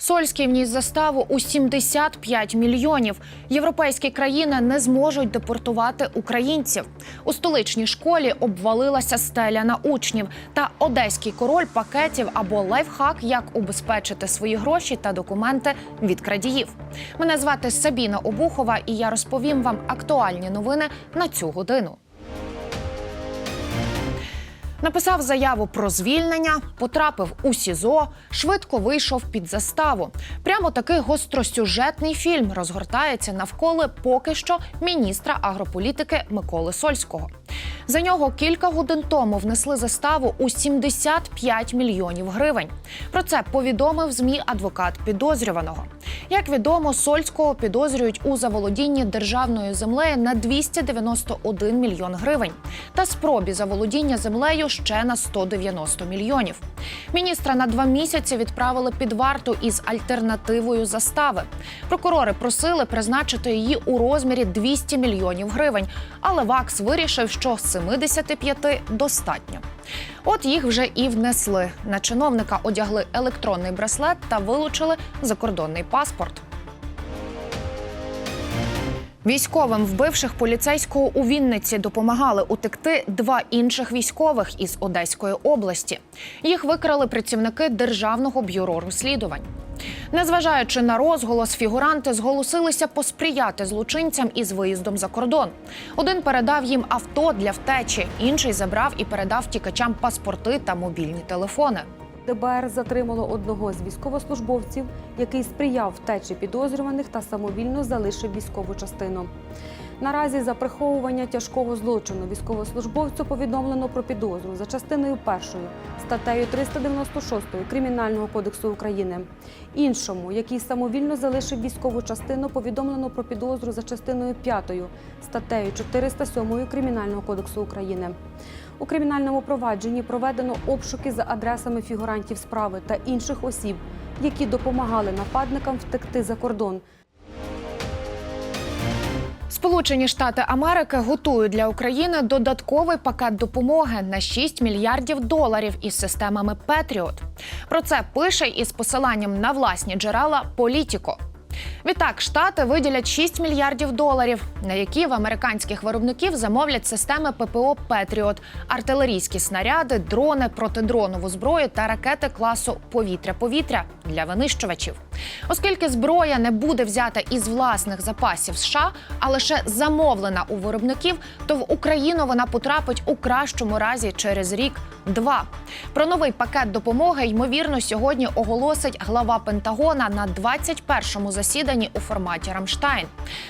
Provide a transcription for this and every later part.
Сольський вніс заставу у 75 мільйонів. Європейські країни не зможуть депортувати українців. У столичній школі обвалилася стеля на учнів. Та одеський король пакетів або лайфхак, як убезпечити свої гроші та документи від крадіїв. Мене звати Сабіна Обухова, і я розповім вам актуальні новини на цю годину. Написав заяву про звільнення, потрапив у СІЗО, швидко вийшов під заставу. Прямо такий гостросюжетний фільм розгортається навколо поки що міністра агрополітики Миколи Сольського. За нього кілька годин тому внесли заставу у 75 мільйонів гривень. Про це повідомив змі адвокат підозрюваного. Як відомо, Сольського підозрюють у заволодінні державною землею на 291 мільйон гривень та спробі заволодіння землею ще на 190 мільйонів. Міністра на два місяці відправили під варту із альтернативою застави. Прокурори просили призначити її у розмірі 200 мільйонів гривень, але ВАКС вирішив, що 75 достатньо. От їх вже і внесли. На чиновника одягли електронний браслет та вилучили закордонний паспорт. Військовим, вбивших поліцейського у Вінниці, допомагали утекти два інших військових із Одеської області. Їх викрали працівники Державного бюро розслідувань. Незважаючи на розголос, фігуранти зголосилися посприяти злочинцям із виїздом за кордон. Один передав їм авто для втечі, інший забрав і передав тікачам паспорти та мобільні телефони. ДБР затримало одного з військовослужбовців, який сприяв втечі підозрюваних та самовільно залишив військову частину. Наразі за приховування тяжкого злочину військовослужбовцю повідомлено про підозру за частиною першою статтею 396 Кримінального кодексу України. Іншому, який самовільно залишив військову частину, повідомлено про підозру за частиною п'ятою статтею 407 Кримінального кодексу України. У кримінальному провадженні проведено обшуки за адресами фігурантів справи та інших осіб, які допомагали нападникам втекти за кордон. Сполучені Штати Америки готують для України додатковий пакет допомоги на 6 мільярдів доларів із системами Петріот. Про це пише із посиланням на власні джерела Політіко. Відтак, штати виділять 6 мільярдів доларів, на які в американських виробників замовлять системи ППО Петріот, артилерійські снаряди, дрони, протидронову зброю та ракети класу повітря-повітря для винищувачів. Оскільки зброя не буде взята із власних запасів США, а лише замовлена у виробників, то в Україну вона потрапить у кращому разі через рік-два. Про новий пакет допомоги ймовірно сьогодні оголосить глава Пентагона на 21-му засіданні у форматі Рамштайн.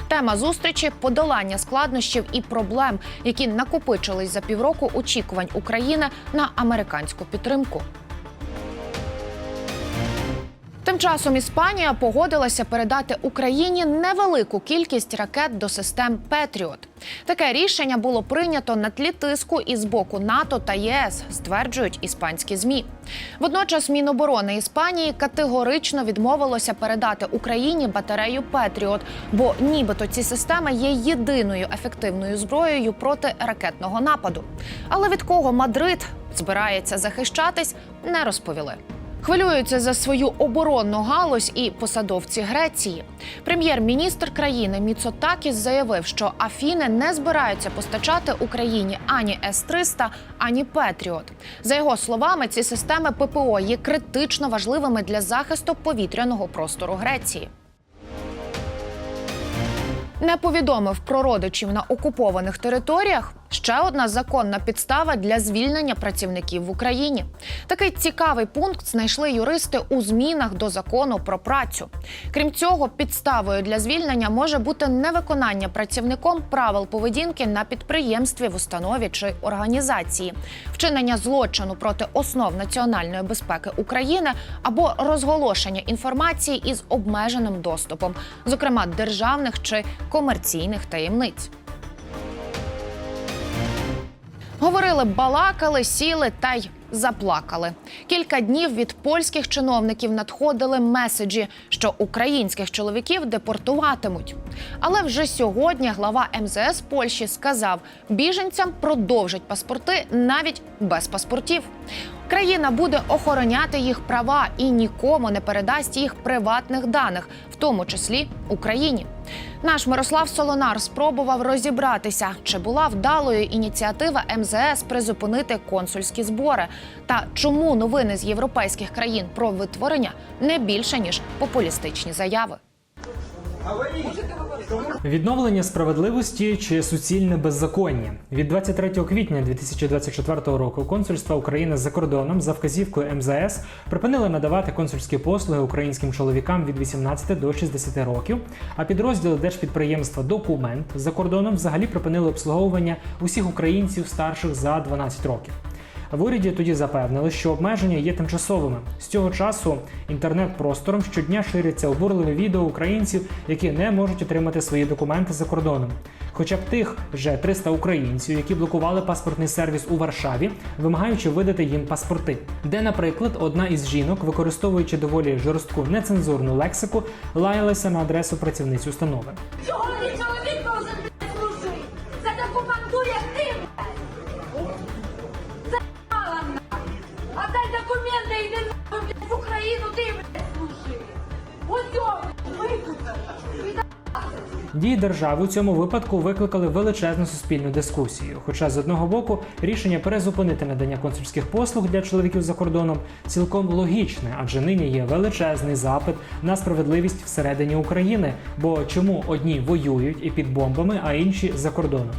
Тема зустрічі подолання складнощів і проблем, які накопичились за півроку очікувань України на американську підтримку. Тим часом Іспанія погодилася передати Україні невелику кількість ракет до систем Петріот. Таке рішення було прийнято на тлі тиску із боку НАТО та ЄС, стверджують іспанські змі. Водночас Міноборони Іспанії категорично відмовилося передати Україні батарею Петріот, бо нібито ці системи є єдиною ефективною зброєю проти ракетного нападу. Але від кого Мадрид збирається захищатись, не розповіли. Хвилюються за свою оборонну галузь і посадовці Греції. Прем'єр-міністр країни Міцотакіс заявив, що Афіни не збираються постачати Україні ані С-300, ані Петріот. За його словами, ці системи ППО є критично важливими для захисту повітряного простору Греції. Не повідомив про родичів на окупованих територіях. Ще одна законна підстава для звільнення працівників в Україні. Такий цікавий пункт знайшли юристи у змінах до закону про працю. Крім цього, підставою для звільнення може бути невиконання працівником правил поведінки на підприємстві, в установі чи організації, вчинення злочину проти основ національної безпеки України або розголошення інформації із обмеженим доступом, зокрема державних чи комерційних таємниць. Говорили, балакали, сіли та й заплакали. Кілька днів від польських чиновників надходили меседжі, що українських чоловіків депортуватимуть. Але вже сьогодні глава МЗС Польщі сказав, біженцям продовжать паспорти навіть без паспортів. Країна буде охороняти їх права і нікому не передасть їх приватних даних, в тому числі Україні. Наш Мирослав Солонар спробував розібратися, чи була вдалою ініціатива МЗС призупинити консульські збори, та чому новини з європейських країн про витворення не більше ніж популістичні заяви. Відновлення справедливості чи суцільне беззаконня від 23 квітня 2024 року консульства України за кордоном за вказівкою МЗС припинили надавати консульські послуги українським чоловікам від 18 до 60 років. А підрозділи держпідприємства Документ за кордоном взагалі припинили обслуговування усіх українців старших за 12 років. В уряді тоді запевнили, що обмеження є тимчасовими. З цього часу інтернет-простором щодня ширяться обурливі відео українців, які не можуть отримати свої документи за кордоном. Хоча б тих вже 300 українців, які блокували паспортний сервіс у Варшаві, вимагаючи видати їм паспорти. Де, наприклад, одна із жінок, використовуючи доволі жорстку нецензурну лексику, лаялася на адресу працівниць установи. Чого Дії держави у цьому випадку викликали величезну суспільну дискусію. Хоча з одного боку рішення перезупинити надання консульських послуг для чоловіків за кордоном цілком логічне, адже нині є величезний запит на справедливість всередині України. Бо чому одні воюють і під бомбами, а інші за кордоном?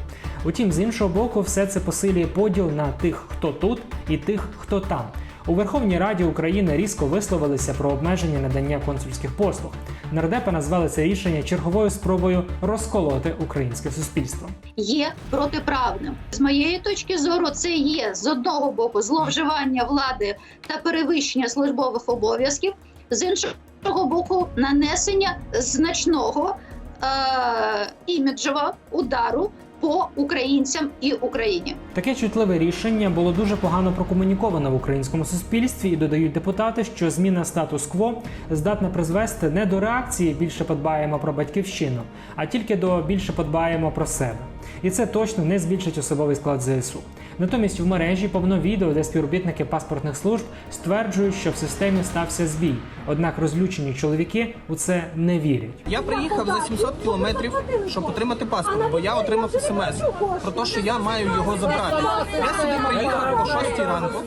Утім, з іншого боку, все це посилює поділ на тих, хто тут, і тих, хто там. У Верховній Раді України різко висловилися про обмеження надання консульських послуг. Нардепи назвали це рішення черговою спробою розколоти українське суспільство. є протиправним. З моєї точки зору, це є з одного боку зловживання влади та перевищення службових обов'язків, з іншого боку, нанесення значного е- іміджового удару по українцям і Україні. Таке чутливе рішення було дуже погано прокомуніковано в українському суспільстві, і додають депутати, що зміна статус-кво здатна призвести не до реакції більше подбаємо про батьківщину, а тільки до більше подбаємо про себе. І це точно не збільшить особовий склад ЗСУ. Натомість в мережі повно відео, де співробітники паспортних служб стверджують, що в системі стався збій. Однак розлючені чоловіки у це не вірять. Я приїхав за 700 кілометрів, щоб отримати паспорт, бо я отримав смс про те, що я маю його забрати. Я сюди приїхав о 6 ранку.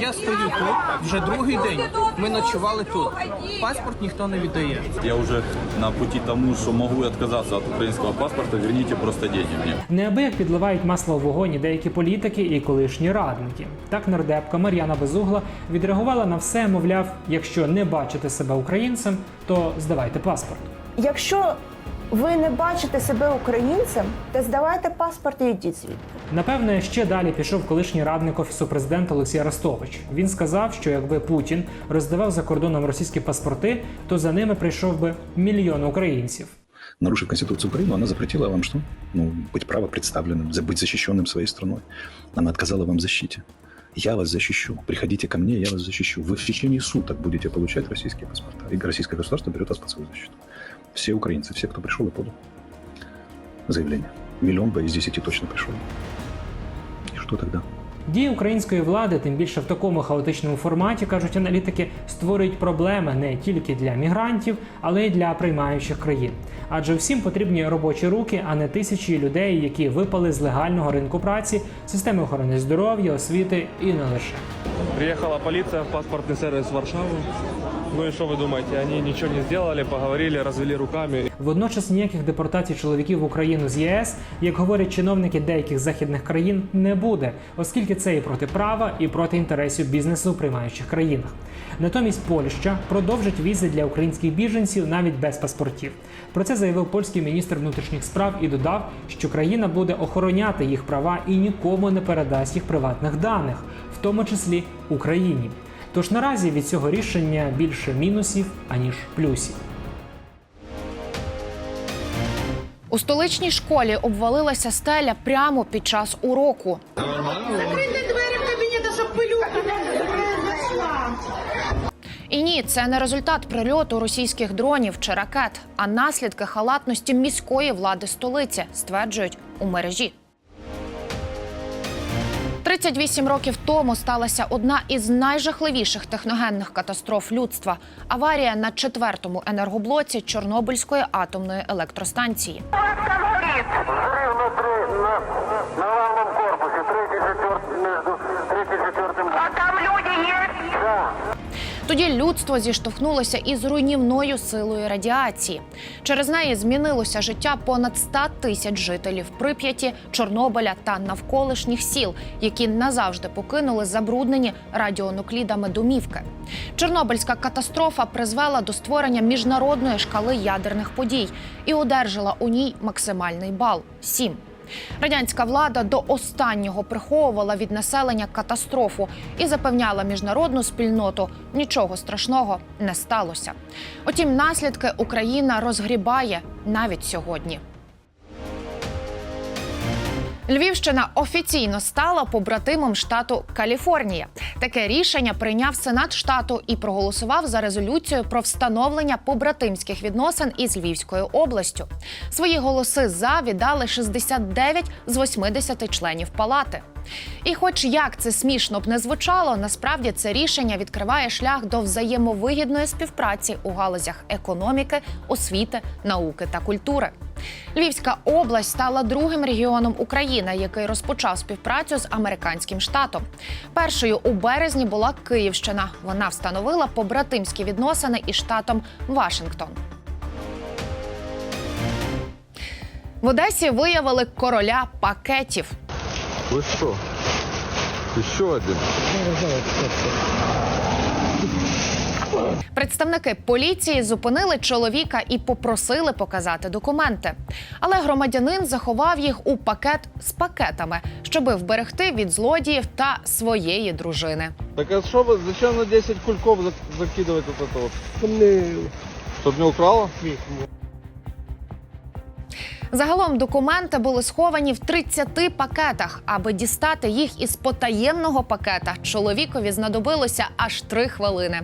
Я стою тут вже другий день. Ми ночували тут. Паспорт ніхто не віддає. Я уже на пути тому, что могу отказаться от украинского паспорта, верните просто деньги мне. Неабияк підливають масло в вогонь і деякі політики і колишні радники. Так нардепка Мар'яна Безугла відреагувала на все, мовляв, якщо не бачите себе українцем, то здавайте паспорт. Якщо ви не бачите себе українцем, то здавайте паспорт і йдіть звідти. Напевне, ще далі пішов колишній радник офісу президента Олексій Арестович. Він сказав, що якби Путін роздавав за кордоном російські паспорти, то за ними прийшов би мільйон українців. Нарушив Конституцию Украины, она запретила вам что? Ну, быть право представленным, за- быть защищенным своей страной. Она отказала вам в защите. Я вас защищу. Приходите ко мне, я вас защищу. Вы в течение суток будете получать российские паспорта. И российское государство берет вас под свою защиту. Все украинцы, все, кто пришел и подал заявление. Миллион бы из десяти точно пришел. И что тогда? Дії української влади, тим більше в такому хаотичному форматі, кажуть аналітики, створюють проблеми не тільки для мігрантів, але й для приймаючих країн. Адже всім потрібні робочі руки, а не тисячі людей, які випали з легального ринку праці, системи охорони здоров'я, освіти і не лише. Приїхала поліція, в сервіс Варшави. Ну и что вы думаете, они ничего не сделали, поговорили, развели руками. Водночас ніяких депортацій чоловіків в Україну з ЄС, як говорять чиновники деяких західних країн, не буде, оскільки це і проти права, і проти інтересів бізнесу в приймаючих країнах. Натомість Польща продовжить візи для українських біженців навіть без паспортів. Про це заявив польський міністр внутрішніх справ і додав, що країна буде охороняти їх права і нікому не передасть їх приватних даних, в тому числі Україні. Тож наразі від цього рішення більше мінусів аніж плюсів. У столичній школі обвалилася стеля прямо під час уроку. І ні, це не результат прильоту російських дронів чи ракет, а наслідки халатності міської влади столиці, стверджують у мережі. 38 років тому сталася одна із найжахливіших техногенних катастроф людства аварія на четвертому енергоблоці Чорнобильської атомної електростанції. Взрыв на, три- на, на Тоді людство зіштовхнулося із руйнівною силою радіації. Через неї змінилося життя понад 100 тисяч жителів Прип'яті, Чорнобиля та навколишніх сіл, які назавжди покинули забруднені радіонуклідами домівки. Чорнобильська катастрофа призвела до створення міжнародної шкали ядерних подій і одержала у ній максимальний бал 7. Радянська влада до останнього приховувала від населення катастрофу і запевняла міжнародну спільноту, нічого страшного не сталося. Утім, наслідки Україна розгрібає навіть сьогодні. Львівщина офіційно стала побратимом штату Каліфорнія. Таке рішення прийняв Сенат штату і проголосував за резолюцію про встановлення побратимських відносин із Львівською областю. Свої голоси за віддали 69 з 80 членів палати. І, хоч як це смішно б не звучало, насправді це рішення відкриває шлях до взаємовигідної співпраці у галузях економіки, освіти, науки та культури. Львівська область стала другим регіоном України, який розпочав співпрацю з американським штатом. Першою у березні була Київщина. Вона встановила побратимські відносини із штатом Вашингтон. В Одесі виявили короля пакетів. Вы что? Еще один. Представники поліції зупинили чоловіка і попросили показати документи. Але громадянин заховав їх у пакет з пакетами, щоби вберегти від злодіїв та своєї дружини. Так а что вы, зачем на 10 кульков зак- закидывать вот это вот? Загалом документи були сховані в 30 пакетах. Аби дістати їх із потаємного пакета, чоловікові знадобилося аж 3 хвилини.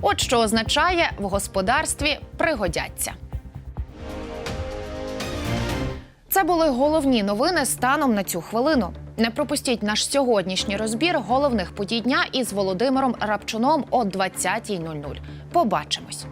От що означає в господарстві пригодяться. Це були головні новини станом на цю хвилину. Не пропустіть наш сьогоднішній розбір головних подій дня із Володимиром Рапчуном о 20.00. Побачимось.